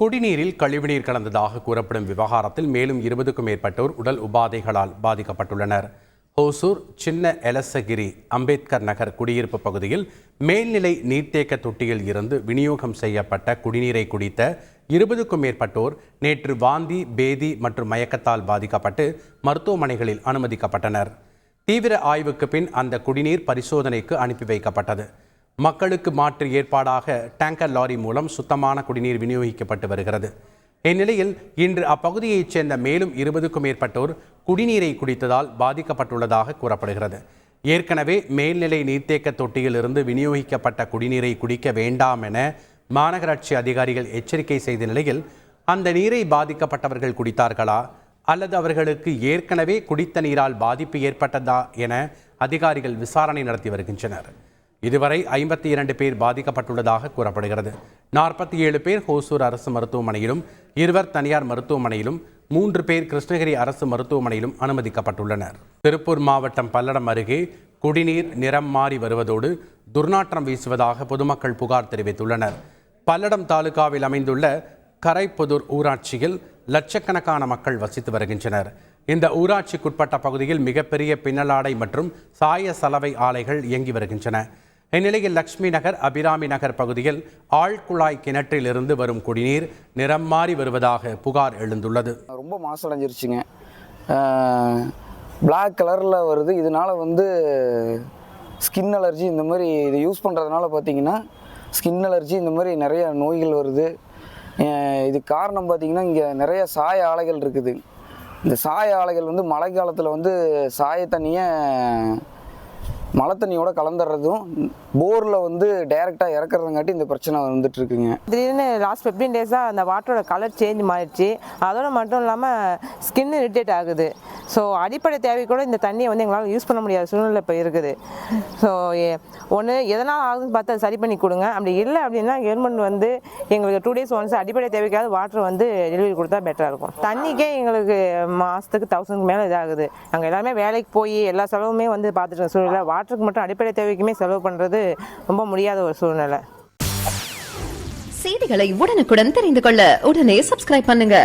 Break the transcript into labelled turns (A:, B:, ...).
A: குடிநீரில் கழிவுநீர் கலந்ததாக கூறப்படும் விவகாரத்தில் மேலும் இருபதுக்கும் மேற்பட்டோர் உடல் உபாதைகளால் பாதிக்கப்பட்டுள்ளனர். ஹோசூர் சின்ன எலசகிரி அம்பேத்கர் நகர் குடியிருப்பு பகுதியில் மேல்நிலை நீர்த்தேக்க தொட்டியில் இருந்து விநியோகம் செய்யப்பட்ட குடிநீரை குடித்த இருபதுக்கும் மேற்பட்டோர் நேற்று வாந்தி பேதி மற்றும் மயக்கத்தால் பாதிக்கப்பட்டு மருத்துவமனைகளில் அனுமதிக்கப்பட்டனர். தீவிர ஆய்வுக்கு பின் அந்த குடிநீர் பரிசோதனைக்கு அனுப்பி வைக்கப்பட்டது. மக்களுக்கு மாற்று ஏற்பாடாக டேங்கர் லாரி மூலம் சுத்தமான குடிநீர் விநியோகிக்கப்பட்டு வருகிறது. இந்நிலையில் இன்று அப்பகுதியைச் சேர்ந்த மேலும் இருபதுக்கும் மேற்பட்டோர் குடிநீரை குடித்ததால் பாதிக்கப்பட்டுள்ளதாக கூறப்படுகிறது. ஏற்கனவே மேல்நிலை நீர்த்தேக்க தொட்டியிலிருந்து விநியோகிக்கப்பட்ட குடிநீரை குடிக்க வேண்டாம் என மாநகராட்சி அதிகாரிகள் எச்சரிக்கை செய்த நிலையில் அந்த நீரை பாதிக்கப்பட்டவர்கள் குடித்தார்களா அல்லது அவர்களுக்கு ஏற்கனவே குடித்த நீரால் பாதிப்பு ஏற்பட்டதா என அதிகாரிகள் விசாரணை நடத்தி வருகின்றனர். இதுவரை ஐம்பத்தி இரண்டு பேர் பாதிக்கப்பட்டுள்ளதாக கூறப்படுகிறது. நாற்பத்தி ஏழு பேர் ஹோசூர் அரசு மருத்துவமனையிலும் இருவர் தனியார் மருத்துவமனையிலும் மூன்று பேர் கிருஷ்ணகிரி அரசு மருத்துவமனையிலும் அனுமதிக்கப்பட்டுள்ளனர். திருப்பூர் மாவட்டம் பல்லடம் அருகே குடிநீர் நிறம் மாறி வருவதோடு துர்நாற்றம் வீசுவதாக பொதுமக்கள் புகார் தெரிவித்துள்ளனர். பல்லடம் தாலுகாவில் அமைந்துள்ள கரைப்புதூர் ஊராட்சியில் லட்சக்கணக்கான மக்கள் வசித்து வருகின்றனர். இந்த ஊராட்சிக்குட்பட்ட பகுதியில் மிகப்பெரிய பின்னலாடை மற்றும் சாய சலவை ஆலைகள் இயங்கி வருகின்றன. இந்நிலையில் லக்ஷ்மி நகர் அபிராமி நகர் பகுதியில் ஆழ்குழாய் கிணற்றிலிருந்து வரும் குடிநீர் நிறம் மாறி வருவதாக புகார் எழுந்துள்ளது.
B: ரொம்ப மாசடைஞ்சிருச்சுங்க. பிளாக் கலரில் வருது. இதனால் வந்து ஸ்கின் அலர்ஜி இந்த மாதிரி இது யூஸ் பண்ணுறதுனால பார்த்தீங்கன்னா ஸ்கின் அலர்ஜி இந்த மாதிரி நிறைய நோய்கள் வருது. இது காரணம் பார்த்திங்கன்னா இங்கே நிறைய சாய ஆலைகள் இருக்குது. இந்த சாய ஆலைகள் வந்து மழை காலத்தில் வந்து சாய தண்ணியை மழை தண்ணியோட கலந்துடுறதும் போரில் வந்து டைரெக்டாக இறக்குறதுங்காட்டி இந்த பிரச்சனை வந்துட்டு இருக்குங்க
C: திடீர்னு லாஸ்ட் ஃபிஃப்டீன் டேஸாக அந்த வாட்டரோட கலர் சேஞ்ச் மாறிடுச்சு. அதோட மட்டும் இல்லாமல் ஸ்கின் இரிட்டேட் ஆகுது. ஸோ அடிப்படை தேவை கூட இந்த தண்ணியை வந்து எங்களால் யூஸ் பண்ண முடியாத சூழ்நிலை இப்போ இருக்குது. ஸோ ஒன்று எதனால் ஆகுதுன்னு பார்த்து அதை சரி பண்ணி கொடுங்க. அப்படி இல்லை அப்படின்னா கவர்மெண்ட் வந்து எங்களுக்கு டூ டேஸ் ஒன்ஸ் அடிப்படை தேவைக்காவது வாட்டர் வந்து டெலிவரி கொடுத்தா பெட்டராக இருக்கும். தண்ணிக்கே எங்களுக்கு மாதத்துக்கு தௌசண்ட்க்கு மேலே இதாகுது. நாங்கள் எல்லாமே வேலைக்கு போய் எல்லா செலவுமே வந்து பார்த்துட்டு சூழ்நிலை. வாட்டருக்கு மட்டும் அடிப்படை தேவைக்குமே செலவு பண்ணுறது ரொம்ப முடியாத ஒரு சூழ்நிலை.
D: செய்திகளை உடனுக்குடன் தெரிந்து கொள்ள உடனே சப்ஸ்கிரைப் பண்ணுங்க.